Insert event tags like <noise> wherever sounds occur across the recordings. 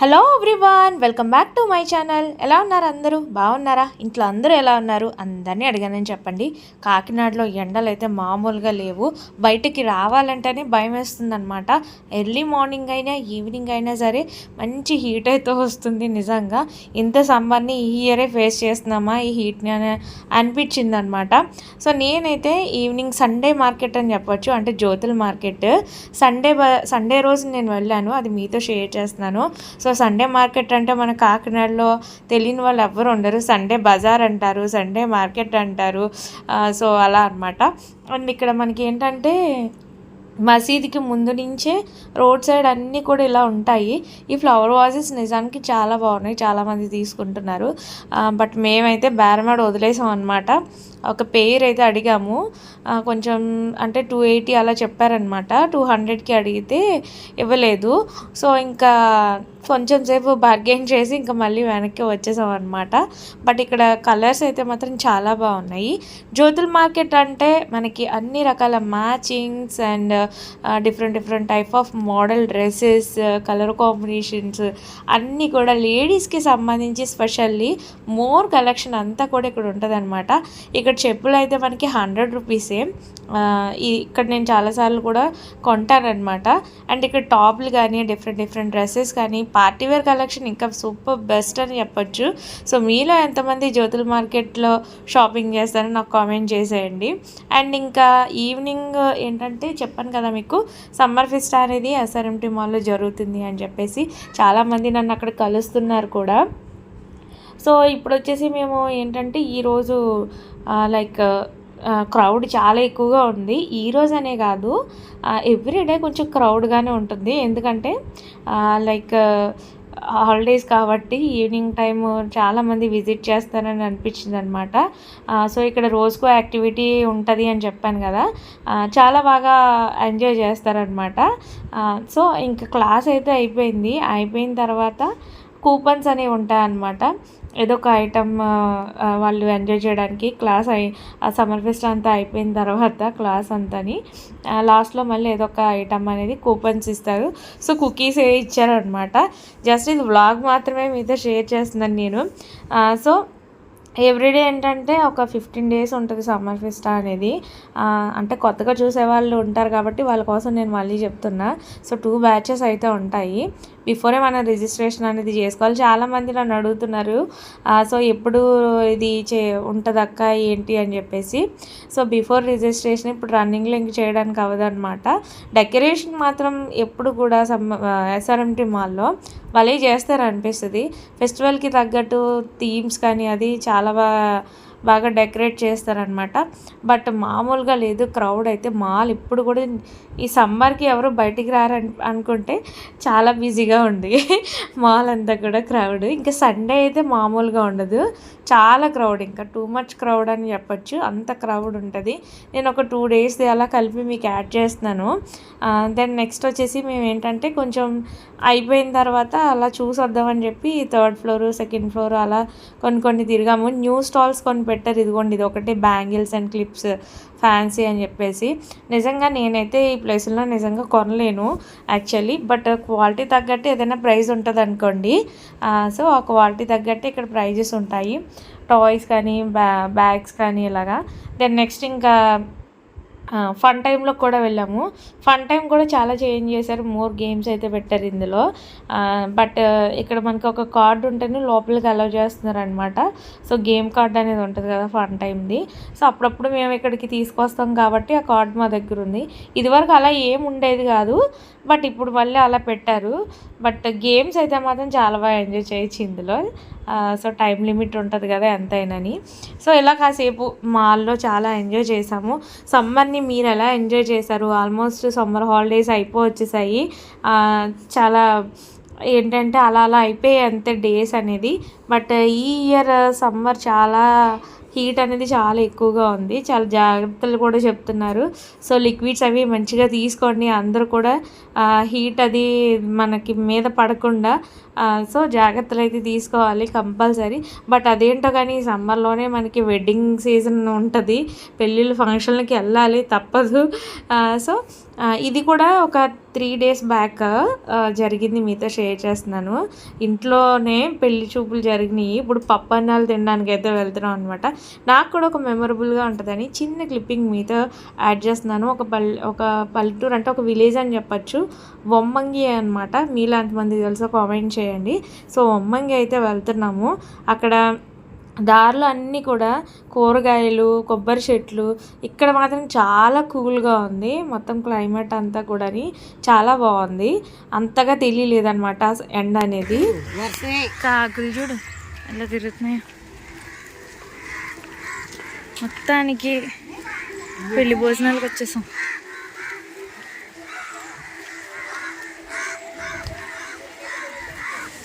Hello everyone welcome back to my channel ఎలా ఉన్నారు అందరూ? బాగున్నారా? ఇంట్లో అందరూ ఎలా ఉన్నారు? అందరినీ అడిగానని చెప్పండి. కాకినాడలో ఎండలు అయితే మామూలుగా లేవు. బయటికి రావాలంటేనే భయం వేస్తుందన్నమాట. ఎర్లీ మార్నింగ్ అయినా ఈవినింగ్ అయినా సరే మంచి హీట్ అయితే వస్తుంది నిజంగా. ఇంత సమ్మర్ని ఈ ఇయరే ఫేస్ చేస్తున్నామా? ఈ హీట్ని అని అనిపించింది అనమాట సో నేనైతే ఈవినింగ్ సండే మార్కెట్ అని చెప్పొచ్చు. అంటే జ్యోతుల మార్కెట్ సండే సండే రోజు నేను వెళ్ళాను. అది మీతో షేర్ చేస్తున్నాను. సో సండే మార్కెట్ అంటే మన కాకినాడలో తెలియని వాళ్ళు ఎవ్వరు ఉండరు. సండే బజార్ అంటారు సండే మార్కెట్ అంటారు. సో అలా అనమాట అండ్ ఇక్కడ మనకి ఏంటంటే మసీదుకి ముందు నుంచే రోడ్ సైడ్ అన్నీ కూడా ఇలా ఉంటాయి. ఈ ఫ్లవర్ వాజెస్ నిజానికి చాలా బాగున్నాయి చాలామంది తీసుకుంటున్నారు. బట్ మేమైతే బేరమాడ వదిలేసాం అనమాట ఒక పేరు అయితే అడిగాము. కొంచెం అంటే టూ ఎయిటీ అలా చెప్పారనమాట టూ హండ్రెడ్కి అడిగితే ఇవ్వలేదు. సో ఇంకా కొంచెం సేపు బార్గెన్ చేసి ఇంకా మళ్ళీ వెనక్కి వచ్చేసాం అనమాట బట్ ఇక్కడ కలర్స్ అయితే మాత్రం చాలా బాగున్నాయి. జ్యోతుల్ మార్కెట్ అంటే మనకి అన్ని రకాల matchings and different different type of model dresses colour combinations అన్నీ కూడా లేడీస్కి సంబంధించి స్పెషల్లీ మోర్ కలెక్షన్ అంతా కూడా ఇక్కడ ఉంటుంది అనమాట ఇక్కడ చెప్పులు అయితే మనకి హండ్రెడ్ రూపీసే ఇక్కడ నేను చాలాసార్లు కూడా కొంటానమాట అండ్ ఇక్కడ టాప్లు కానీ డిఫరెంట్ డిఫరెంట్ డ్రెస్సెస్ కానీ పార్టీ వేర్ కలెక్షన్ ఇంకా సూపర్ బెస్ట్ అని చెప్పొచ్చు. సో మీలో ఎంతమంది జ్యోతుల మార్కెట్లో షాపింగ్ చేస్తారో నాకు కామెంట్ చేసేయండి. అండ్ ఇంకా ఈవినింగ్ ఏంటంటే చెప్పాను కదా మీకు సమ్మర్ ఫెస్ట్ అనేది ఎస్ఆర్ఎంటీ మాల్లో జరుగుతుంది అని చెప్పేసి చాలామంది నన్ను అక్కడ కలుస్తున్నారు కూడా. సో ఇప్పుడు వచ్చేసి మేము ఏంటంటే ఈరోజు లైక్ క్రౌడ్ చాలా ఎక్కువగా ఉంది. ఈరోజు అనే కాదు ఎవ్రీడే కొంచెం క్రౌడ్గానే ఉంటుంది. ఎందుకంటే లైక్ హాలిడేస్ కాబట్టి ఈవినింగ్ టైం చాలామంది విజిట్ చేస్తారని అనిపించింది అనమాట సో ఇక్కడ రోజుకో యాక్టివిటీ ఉంటుంది అని చెప్పాను కదా చాలా బాగా ఎంజాయ్ చేస్తారనమాట సో ఇంకా క్లాస్ అయితే అయిపోయింది. అయిపోయిన తర్వాత కూపన్స్ అనేవి ఉంటాయన్నమాట. ఏదో ఒక ఐటమ్ వాళ్ళు ఎంజాయ్ చేయడానికి క్లాస్ అయి ఆ సమ్మర్ ఫెస్ట్ అంతా అయిపోయిన తర్వాత క్లాస్ అంతని లాస్ట్లో మళ్ళీ ఏదో ఒక ఐటమ్ అనేది కూపన్స్ ఇస్తారు. సో కుకీస్ ఏ ఇచ్చారనమాట జస్ట్ ఇది వ్లాగ్ మాత్రమే మీతో షేర్ చేస్తున్నాను నేను. సో ఎవ్రీడే ఏంటంటే ఒక ఫిఫ్టీన్ డేస్ ఉంటుంది సమ్మర్ ఫెస్ట్ అనేది. అంటే కొత్తగా చూసే వాళ్ళు ఉంటారు కాబట్టి వాళ్ళ కోసం నేను మళ్ళీ చెప్తున్నా. సో టూ బ్యాచెస్ అయితే ఉంటాయి. బిఫోరే మనం రిజిస్ట్రేషన్ అనేది చేసుకోవాలి. చాలామంది నన్ను అడుగుతున్నారు. సో ఎప్పుడు ఇది చే ఉంటుంది అక్క? ఏంటి? అని చెప్పేసి. సో బిఫోర్ రిజిస్ట్రేషన్ ఇప్పుడు రన్నింగ్ లింక్ చేయడానికి అవ్వదన్నమాట. డెకరేషన్ మాత్రం ఎప్పుడు కూడా సమ్ ఎస్ఆర్ఎంటీ మాల్లో భలే చేస్తారు అనిపిస్తుంది ఫెస్టివల్కి తగ్గట్టు థీమ్స్ కానీ అది చాలా బాగా బాగా డెకరేట్ చేస్తారనమాట. బట్ మామూలుగా లేదు క్రౌడ్ అయితే మాల్. ఇప్పుడు కూడా ఈ సమ్మర్కి ఎవరు బయటికి రారు అనుకుంటే చాలా బిజీగా ఉంది. <laughs> మాల్ అంతా కూడా క్రౌడ్. ఇంకా సండే అయితే మామూలుగా ఉండదు. చాలా క్రౌడ్. ఇంకా టూ మచ్ క్రౌడ్ అని చెప్పొచ్చు. అంత క్రౌడ్ ఉంటుంది. నేను ఒక టూ డేస్ అలా కలిపి మీకు యాడ్ చేస్తున్నాను. దెన్ నెక్స్ట్ వచ్చేసి మేము ఏంటంటే కొంచెం అయిపోయిన తర్వాత అలా చూసి వద్దామని చెప్పి థర్డ్ ఫ్లోర్ సెకండ్ ఫ్లోర్ అలా కొన్ని కొన్ని తిరిగాము. న్యూ స్టాల్స్ కొన్ని పెట్టారు. ఇదిగోండి ఇది ఒకటి బ్యాంగిల్స్ అండ్ క్లిప్స్ ఫ్యాన్సీ అని చెప్పేసి. నిజంగా నేనైతే ఈ ప్లేస్లో నిజంగా కొనలేను యాక్చువల్లీ బట్ క్వాలిటీ తగ్గట్టు ఏదైనా ప్రైస్ ఉంటుంది అనుకోండి. సో ఆ క్వాలిటీ తగ్గట్టు ఇక్కడ ప్రైజెస్ ఉంటాయి. టాయ్స్ కానీ బ్యా బ్యాగ్స్ కానీ ఇలాగా. దెన్ నెక్స్ట్ ఇంకా ఫన్ టైంలో కూడా వెళ్ళాము. ఫన్ టైం కూడా చాలా చేంజ్ చేశారు. మోర్ గేమ్స్ అయితే పెట్టారు ఇందులో. బట్ ఇక్కడ మనకి ఒక కార్డు ఉంటేనే లోపలికి అలౌ చేస్తున్నారు అనమాట సో గేమ్ కార్డ్ అనేది ఉంటుంది కదా ఫన్ టైంది సో అప్పుడప్పుడు మేము ఇక్కడికి తీసుకొస్తాం కాబట్టి ఆ కార్డు మా దగ్గర ఉంది. ఇదివరకు అలా ఏం ఉండేది కాదు. బట్ ఇప్పుడు మళ్ళీ అలా పెట్టారు. బట్ గేమ్స్ అయితే మాత్రం చాలా బాగా ఎంజాయ్ చేయొచ్చు ఇందులో. సో టైం లిమిట్ ఉంటుంది కదా ఎంతైనాని. సో ఇలా కాసేపు మాల్లో చాలా ఎంజాయ్ చేసాము. సమ్మర్ని మీరు ఎలా ఎంజాయ్ చేశారు? ఆల్మోస్ట్ సమ్మర్ హాలిడేస్ అయిపో వచ్చేసాయి చాలా ఏంటంటే అలా అలా అయిపోయాయి అంతే డేస్ అనేది. బట్ ఈ ఇయర్ సమ్మర్ చాలా హీట్ అనేది చాలా ఎక్కువగా ఉంది. చాలా జాగ్రత్తలు కూడా చెప్తున్నారు. సో లిక్విడ్స్ అవి మంచిగా తీసుకోండి. అందరూ కూడా హీట్ అది మనకి మీద పడకుండా సో జాగ్రత్తలు అయితే తీసుకోవాలి కంపల్సరీ. బట్ అదేంటో కానీ సమ్మర్లోనే మనకి వెడ్డింగ్ సీజన్ ఉంటుంది. పెళ్ళిళ్ళు ఫంక్షన్లకి వెళ్ళాలి తప్పదు. సో ఇది కూడా ఒక త్రీ డేస్ బ్యాక్ జరిగింది మీతో షేర్ చేస్తున్నాను. ఇంట్లోనే పెళ్ళి చూపులు జరిగినాయి. ఇప్పుడు పప్పు అన్నాలు తినడానికి అయితే వెళ్తున్నాం అనమాట నాకు కూడా ఒక మెమొరబుల్గా ఉంటుందని చిన్న క్లిప్పింగ్ మీతో యాడ్ చేస్తున్నాను. ఒక పల్ ఒక పల్లెటూరు అంటే ఒక విలేజ్ అని చెప్పచ్చు. వమ్మంగి అనమాట మీలో అంతమంది తెలుసో? కామెంట్ చేయండి. సో ఉమ్మంగి అయితే వెళ్తున్నాము. అక్కడ దారిలో అన్నీ కూడా కూరగాయలు కొబ్బరి చెట్లు ఇక్కడ మాత్రం చాలా కూల్గా ఉంది. మొత్తం క్లైమేట్ అంతా కూడా చాలా బాగుంది. అంతగా తెలియలేదన్నమాట ఎండ అనేది. కాకులు చూడు ఎలా తిరుగుతున్నాయి. మొత్తానికి పెళ్ళి భోజనాలకు వచ్చేసాం.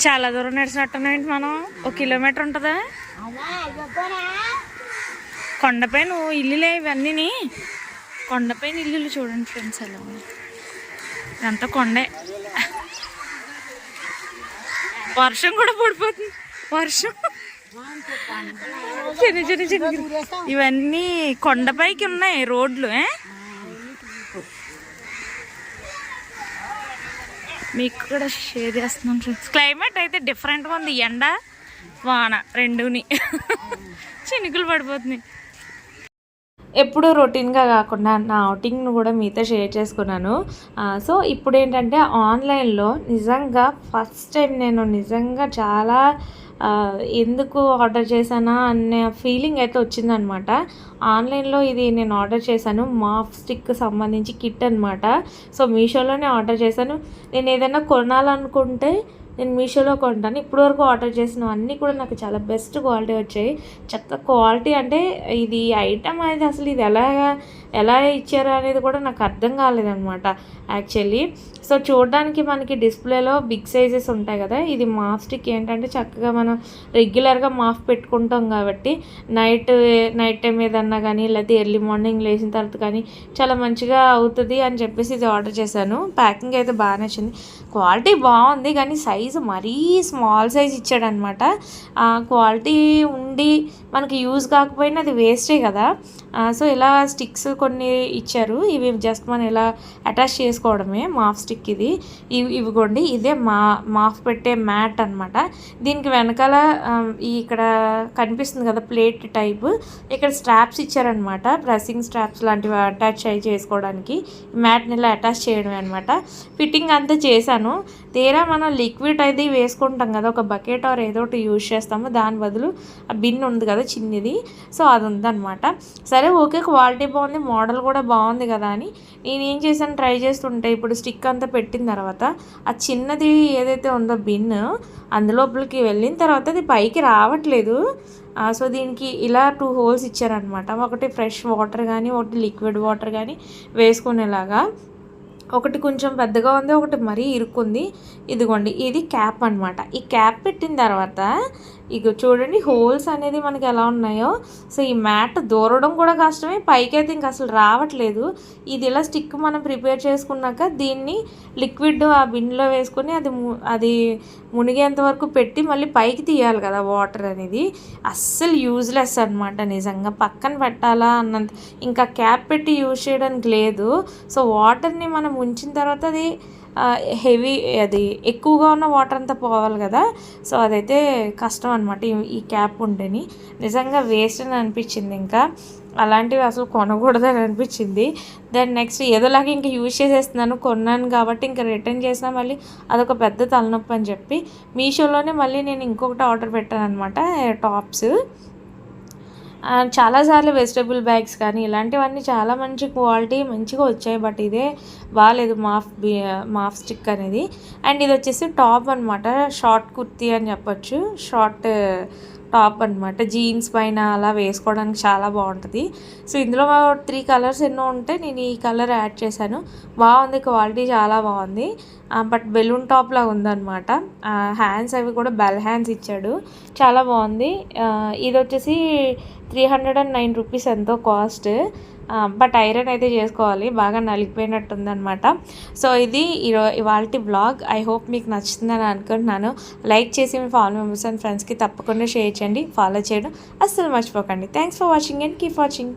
చాలా దూరం నడిచినట్టున్నాయండి మనం? ఒక కిలోమీటర్ ఉంటుందా? కొండపైన ఇల్లులే ఇవన్నీ కొండపైన ఇల్లులు చూడండి ఫ్రెండ్స్ అలా. ఉన్నాయి ఇదంతా కొండే. వర్షం కూడా పడిపోతుంది. వర్షం. చిన్న చిన్న చిన్న. ఇవన్నీ కొండపైకి ఉన్నాయి రోడ్లు ఏ? మీకు కూడా షేర్ చేస్తున్నాను ఫ్రెండ్స్. క్లైమేట్ అయితే డిఫరెంట్గా ఉంది. ఎండ వాన రెండుని. చినుకులు పడిపోతున్నాయి. ఎప్పుడూ రొటీన్గా కాకుండా నా అవుటింగ్ను కూడా మీతో షేర్ చేసుకున్నాను. సో ఇప్పుడు ఏంటంటే ఆన్లైన్లో నిజంగా ఫస్ట్ టైం నేను నిజంగా చాలా ఎందుకు ఆర్డర్ చేశానా అనే ఫీలింగ్ అయితే వచ్చిందనమాట. ఆన్లైన్లో ఇది నేను ఆర్డర్ చేశాను. మాఫ్ స్టిక్ సంబంధించి కిట్ అనమాట సో మీషోలోనే ఆర్డర్ చేశాను. నేను ఏదైనా కొనాలనుకుంటే నేను మీషోలో కొంటాను. ఇప్పటివరకు ఆర్డర్ చేసినవన్నీ కూడా నాకు చాలా బెస్ట్ క్వాలిటీ వచ్చాయి. చెత్త క్వాలిటీ అంటే ఇది ఐటమ్ అనేది అసలు ఇది ఎలా ఎలా ఇచ్చారు అనేది కూడా నాకు అర్థం కాలేదనమాట యాక్చువల్లీ. సో చూడడానికి మనకి డిస్ప్లేలో బిగ్ సైజెస్ ఉంటాయి కదా ఇది మాఫ్ స్టిక్ ఏంటంటే చక్కగా మనం రెగ్యులర్గా మాఫ్ పెట్టుకుంటాం కాబట్టి నైట్ నైట్ టైం ఏదన్నా కానీ లేకపోతే ఎర్లీ మార్నింగ్ లేచిన తర్వాత కానీ చాలా మంచిగా అవుతుంది అని చెప్పేసి ఇది ఆర్డర్ చేశాను. ప్యాకింగ్ అయితే బాగా నచ్చింది. క్వాలిటీ బాగుంది కానీ సైజ్ మరీ స్మాల్ సైజ్ ఇచ్చాడనమాట. క్వాలిటీ ఉండి మనకి యూజ్ కాకపోయినా అది వేస్టే కదా. సో ఇలా స్టిక్స్ కొన్ని ఇచ్చారు. ఇవి జస్ట్ మనం ఇలా అటాచ్ చేసుకోవడమే మాఫ్ స్టిక్ ఇది. ఇవి ఇవిగోండి ఇదే మా మాఫ్ పెట్టే మ్యాట్ అనమాట. దీనికి వెనకాల ఇక్కడ కనిపిస్తుంది కదా ప్లేట్ టైప్. ఇక్కడ స్ట్రాప్స్ ఇచ్చారనమాట. ప్రెస్సింగ్ స్ట్రాప్స్ లాంటివి అటాచ్ అయ్యి చేసుకోవడానికి. మ్యాట్ని ఇలా అటాచ్ చేయడమే అనమాట. ఫిట్టింగ్ అంతా చేశాను. తీరా మనం లిక్విడ్ అది వేసుకుంటాం కదా ఒక బకెట్ ఆర్ ఏదో ఒకటి యూజ్ చేస్తాము దాని బదులు ఆ బిన్ ఉంది కదా చిన్నది సో అది ఉందన్నమాట సరే ఓకే క్వాలిటీ బాగుంది మోడల్ కూడా బాగుంది కదా అని నేను ఏం చేశాను ట్రై చేస్తుంటే ఇప్పుడు స్టిక్ అంతా పెట్టిన తర్వాత ఆ చిన్నది ఏదైతే ఉందో బిన్ అందులోపలికి వెళ్ళిన తర్వాత అది పైకి రావట్లేదు. సో దీనికి ఇలా టూ హోల్స్ ఇచ్చారనమాట ఒకటి ఫ్రెష్ వాటర్ కానీ ఒకటి లిక్విడ్ వాటర్ కానీ వేసుకునేలాగా. ఒకటి కొంచెం పెద్దగా ఉంది ఒకటి మరీ ఇరుక్కుంది. ఇదిగోండి ఇది క్యాప్ అన్నమాట. ఈ క్యాప్ పెట్టిన తర్వాత ఇక చూడండి హోల్స్ అనేది మనకి ఎలా ఉన్నాయో. సో ఈ మ్యాట్ దూరడం కూడా కష్టమే పైకి అయితే ఇంక అసలు రావట్లేదు. ఇది ఇలా స్టిక్ మనం ప్రిపేర్ చేసుకున్నాక దీన్ని లిక్విడ్ ఆ బిన్లో వేసుకొని అది అది మునిగేంత వరకు పెట్టి మళ్ళీ పైకి తీయాలి కదా వాటర్ అనేది. అస్సలు యూజ్లెస్ అనమాట నిజంగా. పక్కన పెట్టాలా అన్నంత ఇంకా క్యాప్ పెట్టి యూజ్ చేయడానికి లేదు. సో వాటర్ని మనం ఉంచిన తర్వాత అది హెవీ అది ఎక్కువగా ఉన్న వాటర్ అంతా పోవాలి కదా. సో అదైతే కష్టం అనమాట ఈ క్యాప్ ఉంటేని నిజంగా వేస్ట్ అని అనిపించింది ఇంకా. అలాంటివి అసలు కొనకూడదని అనిపించింది. దెన్ నెక్స్ట్ ఏదోలాగా ఇంకా యూజ్ చేసేస్తున్నాను కొన్నాను కాబట్టి ఇంకా రిటర్న్ చేసినా మళ్ళీ అదొక పెద్ద తలనొప్పి అని చెప్పి మీషోలోనే మళ్ళీ నేను ఇంకొకటి ఆర్డర్ పెట్టాను అనమాట టాప్స్ చాలాసార్లు వెజిటబుల్ బ్యాగ్స్ కానీ ఇలాంటివన్నీ చాలా మంచి క్వాలిటీ మంచిగా వచ్చాయి. బట్ ఇదే బాగాలేదు మాఫ్ బి మాఫ్ స్టిక్ అనేది. అండ్ ఇది వచ్చేసి టాప్ అనమాట షార్ట్ కుర్తీ అని చెప్పచ్చు. షార్ట్ టాప్ అనమాట జీన్స్ పైన అలా వేసుకోవడానికి చాలా బాగుంటుంది. సో ఇందులో త్రీ కలర్స్ ఎన్నో ఉంటే నేను ఈ కలర్ యాడ్ చేశాను. బాగుంది క్వాలిటీ చాలా బాగుంది. బట్ బెలూన్ టాప్ లాగా ఉందన్నమాట. హ్యాండ్స్ అవి కూడా బెల్ హ్యాండ్స్ ఇచ్చాడు. చాలా బాగుంది. ఇది వచ్చేసి three hundred and nine rupees ఎంతో కాస్ట్ బట్ ఐరన్ అయితే చేసుకోవాలి. బాగా నలిగిపోయినట్టు ఉందన్నమాట సో ఇది ఈరో ఇవాళ బ్లాగ్ ఐ హోప్ మీకు నచ్చుతుందని అనుకుంటున్నాను. లైక్ చేసి మీ ఫాలో మెంబర్స్ అండ్ ఫ్రెండ్స్కి తప్పకుండా షేర్ చేయండి. ఫాలో చేయడం అస్సలు మర్చిపోకండి. Thanks for watching and keep watching